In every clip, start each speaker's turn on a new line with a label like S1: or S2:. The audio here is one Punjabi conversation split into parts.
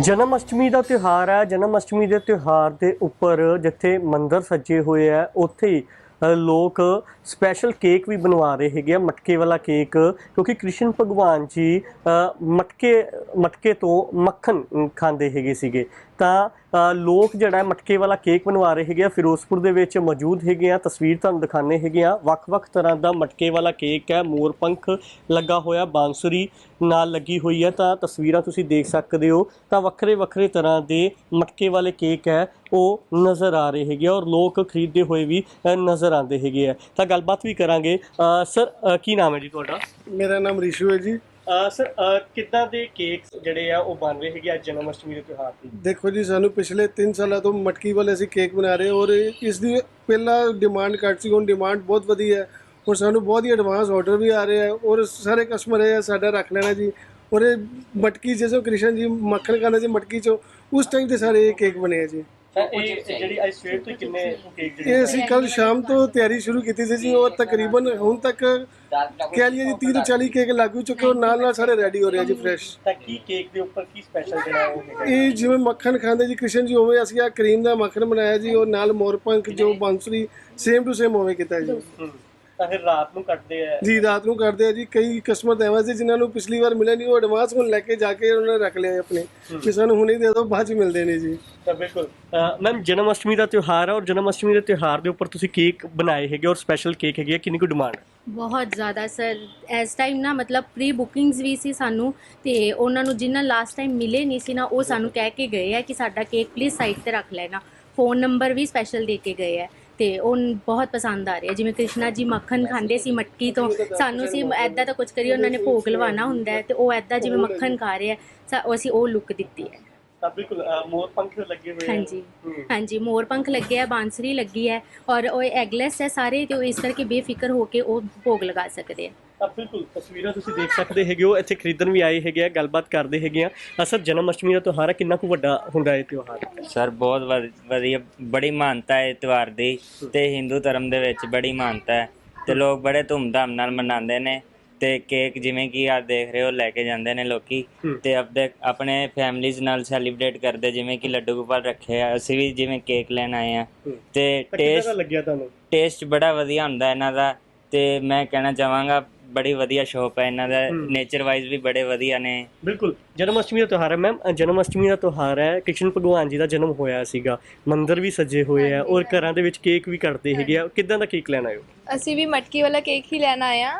S1: ਜਨਮ ਅਸ਼ਟਮੀ ਦਾ ਤਿਉਹਾਰ ਹੈ। ਜਨਮ ਅਸ਼ਟਮੀ ਦੇ ਤਿਉਹਾਰ ਦੇ ਉੱਪਰ ਜਿੱਥੇ ਮੰਦਰ ਸੱਜੇ ਹੋਏ ਆ ਉੱਥੇ ਹੀ ਲੋਕ ਸਪੈਸ਼ਲ ਕੇਕ ਵੀ ਬਣਵਾ ਰਹੇ ਹੈਗੇ ਆ, ਮਟਕੇ ਵਾਲਾ ਕੇਕ ਕਿਉਂਕਿ ਕ੍ਰਿਸ਼ਨ ਭਗਵਾਨ ਜੀ ਮਟਕੇ ਮਟਕੇ ਤੋਂ ਮੱਖਣ ਖਾਂਦੇ ਹੈਗੇ ਸੀਗੇ। ਤਾਂ ਲੋਕ ਜਿਹੜਾ ਮਟਕੇ ਵਾਲਾ ਕੇਕ ਬਣਵਾ ਰਹੇ ਹੈਗੇ ਆ, ਫਿਰੋਜ਼ਪੁਰ ਦੇ ਵਿੱਚ ਮੌਜੂਦ ਹੈਗੇ ਆ, ਤਸਵੀਰ ਤੁਹਾਨੂੰ ਦਿਖਾਣੇ ਹੈਗੇ ਆ। ਵੱਖ-ਵੱਖ ਤਰ੍ਹਾਂ ਦਾ ਮਟਕੇ ਵਾਲਾ ਕੇਕ ਹੈ ਮੋਰਪੰਖ ਲੱਗਾ ਹੋਇਆ, ਬਾਂਸੁਰੀ ਨਾਲ ਲੱਗੀ ਹੋਈ ਹੈ। ਤਾਂ ਤਸਵੀਰਾਂ ਤੁਸੀਂ ਦੇਖ ਸਕਦੇ ਹੋ। ਤਾਂ ਵੱਖਰੇ ਵੱਖਰੇ ਤਰ੍ਹਾਂ ਦੇ ਮਟਕੇ ਵਾਲੇ ਕੇਕ ਹੈ। ਉਹ ਨਜ਼ਰ ਆ ਰਹੇ ਹੈਗੇ ਆ ਔਰ ਲੋਕ ਖਰੀਦਦੇ ਹੋਏ ਵੀ ਨਜ਼ਰ ਆਉਂਦੇ ਹੈਗੇ ਆ। ਤਾਂ ਗੱਲਬਾਤ ਵੀ ਕਰਾਂਗੇ। ਸਰ ਕੀ ਨਾਮ ਹੈ ਜੀ ਤੁਹਾਡਾ?
S2: ਮੇਰਾ ਨਾਮ ਰਿਸ਼ੂ ਹੈ ਜੀ।
S1: ਸਰ ਕਿੱਦਾਂ ਦੇ ਕੇਕਸ ਜਿਹੜੇ ਆ ਉਹ ਬਣ ਰਹੇ ਹੈਗੇ ਆ ਜਨਮ ਅਸ਼ਟਮੀ ਦੇ ਤਿਉਹਾਰ ਤੇ?
S2: ਦੇਖੋ ਜੀ ਸਾਨੂੰ ਪਿਛਲੇ 3 ਸਾਲਾਂ ਤੋਂ ਮਟਕੀ ਵਾਲੇ ਅਸੀਂ ਕੇਕ ਬਣਾ ਰਹੇ ਔਰ ਇਸ ਦੀ ਪਹਿਲਾਂ ਡਿਮਾਂਡ ਘੱਟ ਸੀ ਹੁਣ ਡਿਮਾਂਡ ਬਹੁਤ ਵਧੀ ਹੈ। ਔਰ ਸਾਨੂੰ ਬਹੁਤ ਹੀ ਐਡਵਾਂਸ ਆਰਡਰ ਵੀ ਆ ਰਹੇ ਹੈ ਔਰ ਸਾਰੇ ਕਸਟਮਰ ਇਹ ਸਾਡਾ ਰੱਖ ਲੈਣਾ ਜੀ। ਔਰ ਇਹ ਮਟਕੀ ਜਿਵੇਂ ਕ੍ਰਿਸ਼ਨ ਜੀ ਮੱਖਣ ਖਾਂਦੇ ਸੀ ਮਟਕੀ ਚੋਂ ਉਸ ਟਾਈਮ ਤੇ ਸਾਰੇ ਇਹ ਕੇਕ ਬਣੇ ਆ ਜੀ।
S1: ਤਾਂ ਇਹ ਜਿਹੜੀ ਅੱਜ ਸਵੇਰ ਤੋਂ ਹੀ ਕਿੰਨੇ ਕੇਕ ਜਿਹੜੇ
S2: ਇਹ ਅਸੀਂ ਕੱਲ ਸ਼ਾਮ ਤੋਂ ਤਿਆਰੀ ਸ਼ੁਰੂ ਕੀਤੀ ਸੀ ਜੀ ਔਰ ਤਕਰੀਬਨ ਹੁਣ ਤੱਕ ਕਹਿ ਲਈਏ ਜੀ 30 ਤੋਂ 40 ਕੇਕ ਲੱਗ ਚੁੱਕੇ ਔਰ ਨਾਲ ਨਾਲ ਸਾਰੇ ਰੈਡੀ ਹੋ ਰਹੇ ਆ ਜੀ ਫਰੈਸ਼
S1: ਤਾਂ ਕੀ ਕੇਕ ਦੇ ਉੱਪਰ ਕੀ ਸਪੈਸ਼ਲ ਜਿਹੜਾ ਉਹ ਹੈਗਾ?
S2: ਇਹ ਜਿਵੇਂ ਮੱਖਣ ਖਾਂਦੇ ਜੀ ਕ੍ਰਿਸ਼ਨ ਜੀ ਉਵੇਂ ਅਸੀਂ ਆ ਕਰੀਮ ਦਾ ਮੱਖਣ ਬਣਾਇਆ ਜੀ ਔਰ ਨਾਲ ਮੋਰਪੰਖ ਜੋ ਬਾਂਸੁਰੀ ਸੇਮ ਟੂ ਸੇਮ ਉਵੇਂ ਕੀਤਾ ਜੀ।
S1: ਹਮ, ਤਾਂ ਫਿਰ ਰਾਤ ਨੂੰ ਕੱਟਦੇ ਆ।
S2: ਜੀ ਰਾਤ ਨੂੰ ਕਰਦੇ ਆ ਜੀ। ਕਈ ਕਸਟਮਰ ਤਾਂ ਐਵੇਂ ਸੀ ਜਿਨ੍ਹਾਂ ਨੂੰ ਪਿਛਲੀ ਵਾਰ ਮਿਲੇ ਨਹੀਂ ਉਹ ਐਡਵਾਂਸ ਹੁਣ ਲੈ ਕੇ ਜਾ ਕੇ ਉਹਨਾਂ ਨੇ ਰੱਖ ਲਿਆ ਆਪਣੇ। ਕਿ ਸਾਨੂੰ ਹੁਣੇ ਦੇ ਦਿਓ ਬਾਅਦ ਚ ਮਿਲਦੇ ਨੇ ਜੀ।
S1: ਤਾਂ ਬਿਲਕੁਲ। ਮੈਮ ਜਨਮ ਅਸ਼ਟਮੀ ਦਾ ਤਿਉਹਾਰ ਹੈ ਔਰ ਜਨਮ ਅਸ਼ਟਮੀ ਦੇ ਤਿਉਹਾਰ ਦੇ ਉੱਪਰ ਤੁਸੀਂ ਕੇਕ ਬਣਾਏ ਹੈਗੇ ਔਰ ਸਪੈਸ਼ਲ ਕੇਕ ਹੈਗੇ ਆ। ਕਿੰਨੀ ਕੁ ਡਿਮਾਂਡ
S3: ਬਹੁਤ ਜ਼ਿਆਦਾ ਸਰ। ਇਸ ਟਾਈਮ ਨਾ ਮਤਲਬ ਪ੍ਰੀ ਬੁਕਿੰਗਸ ਵੀ ਸੀ ਸਾਨੂੰ ਤੇ ਉਹਨਾਂ ਨੂੰ ਜਿਨ੍ਹਾਂ ਲਾਸਟ ਟਾਈਮ ਮਿਲੇ ਨਹੀਂ ਸੀ ਨਾ ਉਹ ਸਾਨੂੰ ਕਹਿ ਕੇ ਗਏ ਆ ਕਿ ਸਾਡਾ ਕੇਕ ਪਲੀਜ਼ ਸਾਈਟ ਤੇ ਰੱਖ ਲੈਣਾ। ਫੋਨ ਨੰਬਰ ਵੀ ਸਪੈਸ਼ਲ ਦੇ ਕੇ ਗਏ ਆ। ਤੇ ਉਹ ਬਹੁਤ ਪਸੰਦ ਆ ਰਿਹਾ ਜਿਵੇਂ ਕ੍ਰਿਸ਼ਨਾ ਜੀ ਮੱਖਣ ਖਾਂਦੇ ਸੀ ਮਟਕੀ ਤੋਂ ਸਾਨੂੰ ਸੀ ਐਦਾਂ ਤਾਂ ਕੁਝ ਕਰੀ ਉਹਨਾਂ ਨੇ ਭੋਗ ਲਵਾਉਣਾ ਹੁੰਦਾ ਹੈ ਤੇ ਉਹ ਐਦਾਂ ਜਿਵੇਂ ਮੱਖਣ ਖਾ ਰਹੇ ਆ ਸਾ- ਉਹ ਅਸੀਂ ਉਹ ਲੁੱਕ ਦਿੱਤੀ ਹੈ।
S1: ਤਾਂ ਬਿਲਕੁਲ ਅ, ਮੋਰ ਪੰਖ ਲੱਗੇ ਹੋਏ ਆ।
S3: ਹਾਂਜੀ। ਹਾਂਜੀ ਮੋਰ ਪੰਖ ਲੱਗੇ ਹੈ ਬਾਂਸਰੀ ਲੱਗੀ ਹੈ ਔਰ ਉਹ ਐਗਲੈਸ ਹੈ ਸਾਰੇ ਤੇ ਉਹ ਇਸ ਕਰਕੇ ਬੇਫਿਕਰ ਹੋ ਕੇ ਉਹ ਭੋਗ ਲਗਾ ਸਕਦੇ ਆ।
S1: ਤਾਂ ਬਿਲਕੁਲ ਤਸਵੀਰਾਂ ਤੁਸੀਂ ਦੇਖ ਸਕਦੇ ਹੈਗੇ ਹੋ ਇੱਥੇ ਖਰੀਦਣ ਵੀ ਆਏ ਹੈਗੇ ਆ ਗੱਲਬਾਤ ਕਰਦੇ ਹੈਗੇ ਆ ਅਸਰ ਜਨਮ ਅਸ਼ਟਮੀ ਦਾ ਤਿਉਹਾਰ ਕਿੰਨਾ ਕੁ ਵੱਡਾ ਹੁੰਦਾ ਹੈ ਤਿਉਹਾਰ
S4: ਸਰ ਬਹੁਤ ਵਧ- ਵਧੀਆ ਬੜੀ ਮਾਨਤਾ ਹੈ ਤਿਉਹਾਰ ਦੀ ਤੇ ਹਿੰਦੂ ਧਰਮ ਦੇ ਵਿੱਚ ਬੜੀ ਮਾਨਤਾ ਹੈ ਤੇ ਲੋਕ ਬੜੇ ਧੂਮਧਾਮ ਨਾਲ ਮਨਾਉਂਦੇ ਨੇ ਤੇ ਕੇਕ ਜਿਵੇਂ ਕਿ ਆ ਦੇਖ ਰਹੇ ਹੋ ਲੈ ਕੇ ਜਾਂਦੇ ਨੇ ਲੋਕੀ। ਤੇ ਆਪਦੇ ਆਪਣੇ ਫੈਮਲੀਜ਼ ਨਾਲ ਸੈਲੀਬ੍ਰੇਟ ਕਰਦੇ ਜਿਵੇਂ ਕਿ ਲੱਡੂ ਗੋਪਾਲ ਰੱਖੇ ਆ ਅਸੀਂ ਵੀ ਜਿਵੇਂ ਕੇਕ ਲੈਣ ਆਏ ਆ। ਤੇ
S1: ਤਾਂ ਕਿੱਦਾਂ ਦਾ
S4: ਟੇਸਟ
S1: ਲੱਗਿਆ ਤੁਹਾਨੂੰ
S4: ਟੇਸਟ ਬੜਾ ਵਧੀਆ ਹੁੰਦਾ ਇਹਨਾਂ ਦਾ ਤੇ ਮੈਂ ਕਹਿਣਾ ਚਾਹਾਂਗਾ ਬੜੀ ਵਧੀਆ ਸ਼ੋਪ ਹੈ ਇਹਨਾਂ ਦਾ। ਨੇਚਰ ਵਾਈਜ਼ ਵੀ ਬੜੇ ਵਧੀਆ ਨੇ।
S1: ਬਿਲਕੁਲ। ਜਨਮ ਅਸ਼ਟਮੀ ਦਾ ਤਿਉਹਾਰ ਹੈ ਮੈਮ। ਜਨਮ ਅਸ਼ਟਮੀ ਦਾ ਤਿਉਹਾਰ ਹੈ। ਕ੍ਰਿਸ਼ਨ ਭਗਵਾਨ ਜੀ ਦਾ ਜਨਮ ਹੋਇਆ ਸੀਗਾ। ਮੰਦਿਰ ਵੀ ਸਜੇ ਹੋਏ ਆ ਔਰ ਘਰਾਂ ਦੇ ਵਿੱਚ ਕੇਕ ਵੀ ਕੱਟਦੇ ਹੈਗੇ ਆ। ਕਿੱਦਾਂ ਦਾ ਕੇਕ ਲੈਣ ਆਏ ਹੋ?
S5: ਅਸੀਂ ਵੀ ਮਟਕੀ ਵਾਲਾ ਕੇਕ ਹੀ ਲੈਣ ਆਏ ਆ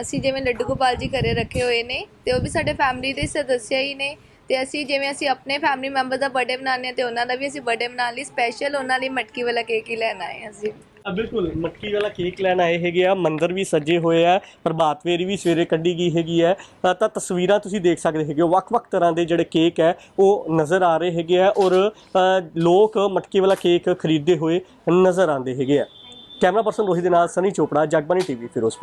S5: ਅਸੀਂ ਜਿਵੇਂ ਲੱਡੂ ਗੋਪਾਲ ਜੀ ਘਰੇ ਰੱਖੇ ਹੋਏ ਨੇ ਤੇ ਉਹ ਵੀ ਸਾਡੇ ਫੈਮਿਲੀ ਦੇ ਸਦੱਸਿਆ ਹੀ ਨੇ। ਤੇ ਅਸੀਂ ਜਿਵੇਂ ਅਸੀਂ ਆਪਣੇ ਫੈਮਿਲੀ ਮੈਂਬਰ ਦਾ ਬਰਥਡੇ ਮਨਾਉਂਦੇ ਤੇ ਉਹਨਾਂ ਦਾ ਵੀ ਅਸੀਂ ਬਰਥਡੇ ਮਨਾਉਣ ਲਈ ਸਪੈਸ਼ਲ ਉਹਨਾਂ ਲਈ ਮਟਕੀ ਵਾਲਾ ਕੇਕ ਹੀ ਲੈਣ ਆਏ ਹਾਂ ਅਸੀਂ।
S1: ਆ ਬਿਲਕੁਲ, ਮੱਕੀ ਵਾਲਾ ਕੇਕ ਲੈਣ ਆਏ ਹੈਗੇ ਆ, ਮੰਦਰ ਵੀ ਸਜੇ ਹੋਏ ਆ, ਪ੍ਰਭਾਤ ਫੇਰੀ ਵੀ ਸਵੇਰੇ ਕੱਢੀ ਗਈ ਹੈਗੀ ਹੈ ਤਾਂ ਤਾਂ ਤਸਵੀਰਾਂ ਤੁਸੀਂ ਦੇਖ ਸਕਦੇ ਹੈਗੇ ਹੋ, ਵੱਖ-ਵੱਖ ਤਰ੍ਹਾਂ ਦੇ ਜਿਹੜੇ ਕੇਕ ਹੈ, ਉਹ ਨਜ਼ਰ ਆ ਰਹੇ ਹੈਗੇ ਆ ਔਰ ਲੋਕ ਮਟਕੀ ਵਾਲਾ ਕੇਕ ਖਰੀਦਦੇ ਹੋਏ ਨਜ਼ਰ ਆਉਂਦੇ ਹੈਗੇ ਆ। ਕੈਮਰਾ ਪਰਸਨ ਰੋਹਿਤ ਦੇ ਨਾਲ ਸਨੀ ਚੋਪੜਾ ਜਗਬਾਨੀ ਟੀਵੀ ਫਿਰੋਜ਼ਪੁਰ।